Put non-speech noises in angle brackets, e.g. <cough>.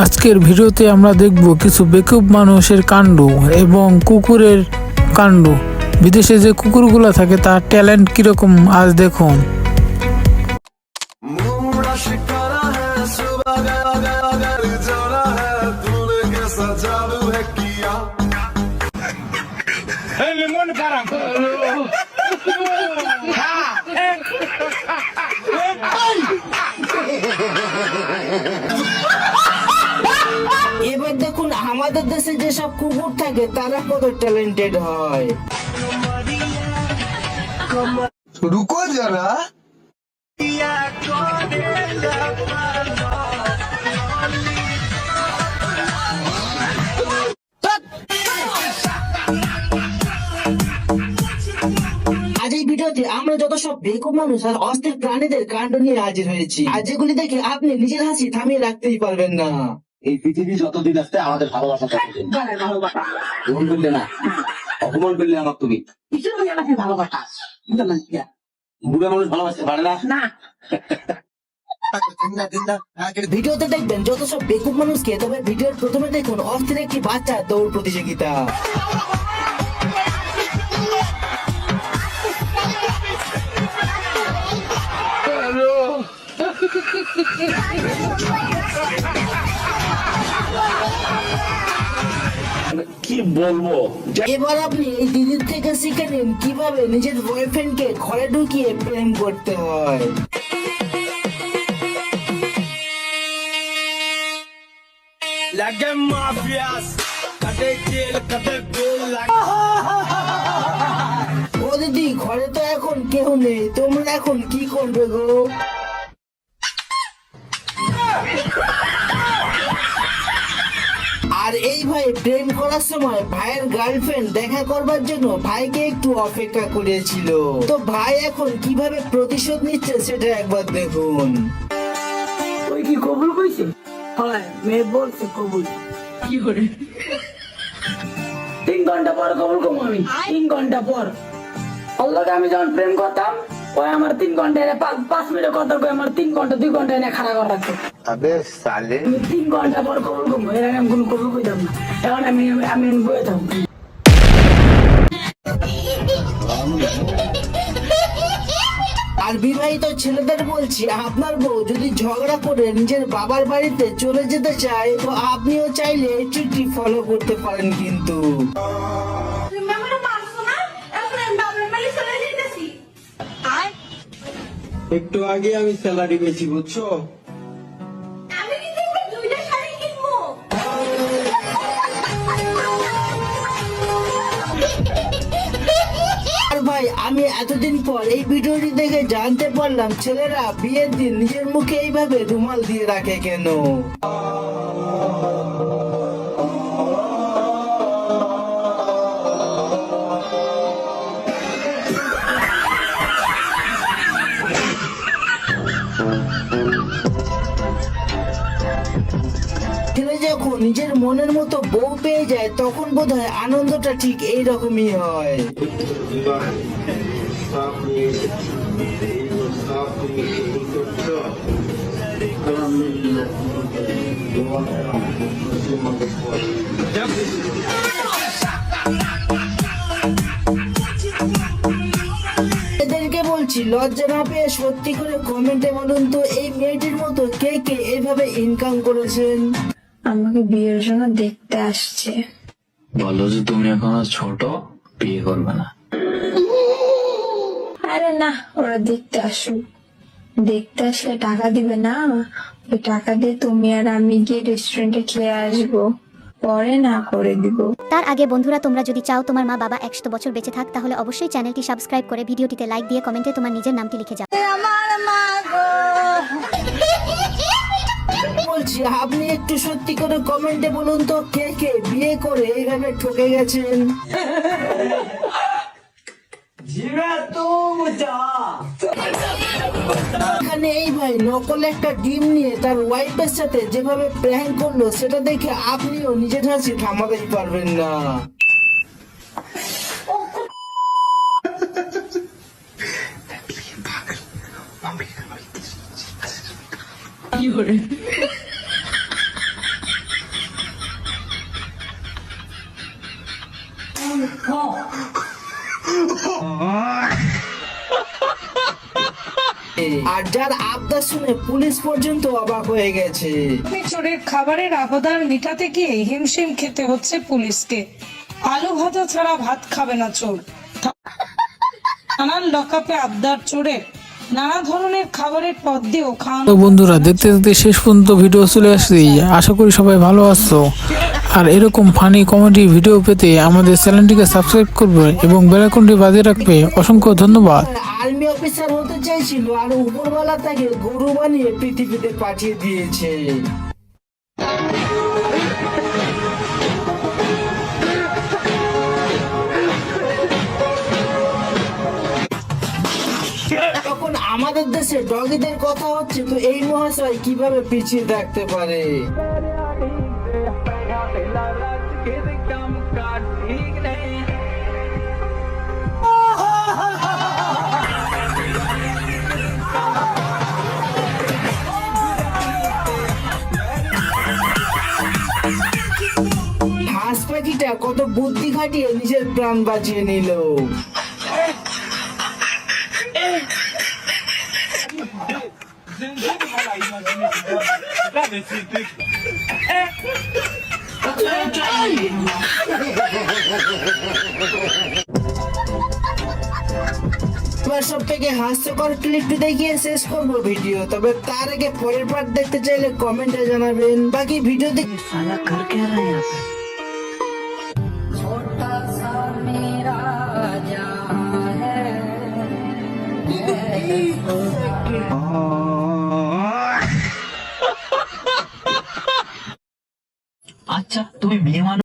আজকের ভিডিওতে আমরা দেখব কিছু বেকুব মানুষের কাণ্ড এবং কুকুরের কাণ্ড বিদেশে যে কুকুরগুলো থাকে তার ট্যালেন্ট কিরকম আজ দেখুন मूड़ा शिकारा है सुबह गया गया घर जाना है तूने कैसा जादू है किया আমাদের দেশে যেসব কুকুর থাকে তারা কত ট্যালেন্টেড হয়। রুকো যারা। আমরা যত সব বেকুব মানুষ আর অস্থির প্রাণীদের কাণ্ড নিয়ে হাজির হয়েছি। আর যেগুলি দেখে আপনি নিজের হাসি থামিয়ে রাখতেই পারবেন না। এই পৃথিবী যতদিন আসতে আমাদের ভালোবাসা গ্রহণ করলে না। অপমান করলে আমার তুমি বুড়া মানুষ ভালোবাসতে পারে না। ভিডিওতে দেখবেন যত সব বেকুব মানুষকে তবে ভিডিওর প্রথমে দেখুন অস্থির একটি বাচ্চা দৌড় প্রতিযোগিতা। <laughs> কি বলব? এবার আপনি এই দিদির থেকে শিখে নিন কীভাবে নিজের বয়ফ্রেন্ডকে ঘরে ঢুকিয়ে প্রেম করতে হয়। ও দিদি ঘরে তো এখন কেউ নেই তোমরা এখন কি করবে গো? এই ভাই প্রেম করার সময় ভাইয়ের গার্লফ্রেন্ড দেখা করবার জন্য ভাইকে একটু অপেক্ষা করেছিল। তো ভাই এখন কীভাবে প্রতিশোধ নিচ্ছে সেটা একবার দেখুন। ওই কি কবুল কইছে? হয় মেয়ে বলছে কবুল। কি করে? তিন ঘণ্টা পর কবুল কম আমি। তিন ঘণ্টা পর। আমি যখন প্রেম করতাম ওই আমার তিন ঘণ্টা পাঁচ মিনিট কথা আমার তিন ঘণ্টা দুই ঘণ্টা এনে খারাপ করা রাখতো। আবে সালে। তিন ঘণ্টা পর এর আগে আমি কোনো না। এখন আমি আমি বয়ে আর বিবাহিত ছেলেদের বলছি আপনার বউ যদি ঝগড়া করে নিজের বাবার বাড়িতে চলে যেতে চায় তো আপনিও চাইলে এই ফলো করতে পারেন কিন্তু। একটু আগে আমি স্যালারি পেয়েছি বুঝছ? ভাই, আমি এতদিন পর এই ভিডিওটি দেখে জানতে পারলাম ছেলেরা বিয়ের দিন নিজের মুখে এইভাবে রুমাল দিয়ে রাখে কেন? নিজের মনের মতো বউ পেয়ে যায়, তখন বোধ হয় আনন্দটা ঠিক এইরকমই হয়। এদেরকে বলছি, লজ্জা না পেয়ে সত্যি করে কমেন্টে বলুন তো, এই মেয়েটির মতো কে কে এইভাবে ইনকাম করেছেন? আমাকে বিয়ের জন্য দেখতে আসছে। বলো যে তুমি এখনও ছোট বিয়ে করবে না। আরে না ওরা দেখতে আসুক। দেখতে আসলে টাকা দিবে না। ওই টাকা দিয়ে তুমি আর আমি গিয়ে রেস্টুরেন্টে খেয়ে আসব। পরে না করে দিব। তার আগে বন্ধুরা তোমরা যদি চাও তোমার মা বাবা একশো বছর বেঁচে থাক তাহলে অবশ্যই চ্যানেলটি সাবস্ক্রাইব করে ভিডিওটিতে লাইক দিয়ে কমেন্টে তোমার নিজের নামটি লিখে যাও। বলছি আপনি একটু সত্যি করে কমেন্টে বলুন তো কে কে বিয়ে করে এইভাবে ঠকে গেছেন? এখানে এই ভাই নকল একটা ডিম নিয়ে তার ওয়াইফের সাথে যেভাবে প্র্যাঙ্ক করল সেটা দেখে আপনিও নিজের হাসি থামাতেই পারবেন না। আর যার আবদার শুনে পুলিশ পর্যন্ত অবাক হয়ে গেছে। চোরের খাবারের আবদার মিটাতে গিয়ে হিমশিম খেতে হচ্ছে পুলিশকে। আলু ভাজা ছাড়া ভাত খাবে না চোর। থানার লকআপে আবদার চোরের। নানা ধরনের খাবারের পদ দিয়েও খাওয়ানো তো বন্ধুরা দেখতে দেখতে শেষ পর্যন্ত ভিডিও চলে আসছি আশা করি সবাই ভালো আছো। আর এরকম ফানি কমেডি ভিডিও পেতে আমাদের চ্যানেলটিকে সাবস্ক্রাইব করবে এবং বেলাকনটি বাজিয়ে রাখবে। অসংখ্য ধন্যবাদ। আর্মি অফিসার হতে চাইছিল আর উপরওয়ালা তাকে গরু বানিয়ে পৃথিবীতে পাঠিয়ে দিয়েছে। আমাদের দেশে ডগিদের কথা হচ্ছে, তো এই মহাশয় কীভাবে পিছিয়ে থাকতে পারে? পাখিটা কত বুদ্ধি খাটিয়ে নিজের প্রাণ বাঁচিয়ে নিল। এবার সব থেকে হাস্যকর ক্লিপটি দেখিয়ে শেষ করব ভিডিও তবে তার আগে পরের পার্ট দেখতে চাইলে কমেন্টে জানাবেন বাকি ভিডিও দেখে আচ্ছা তুমি মেয়ে মানুষ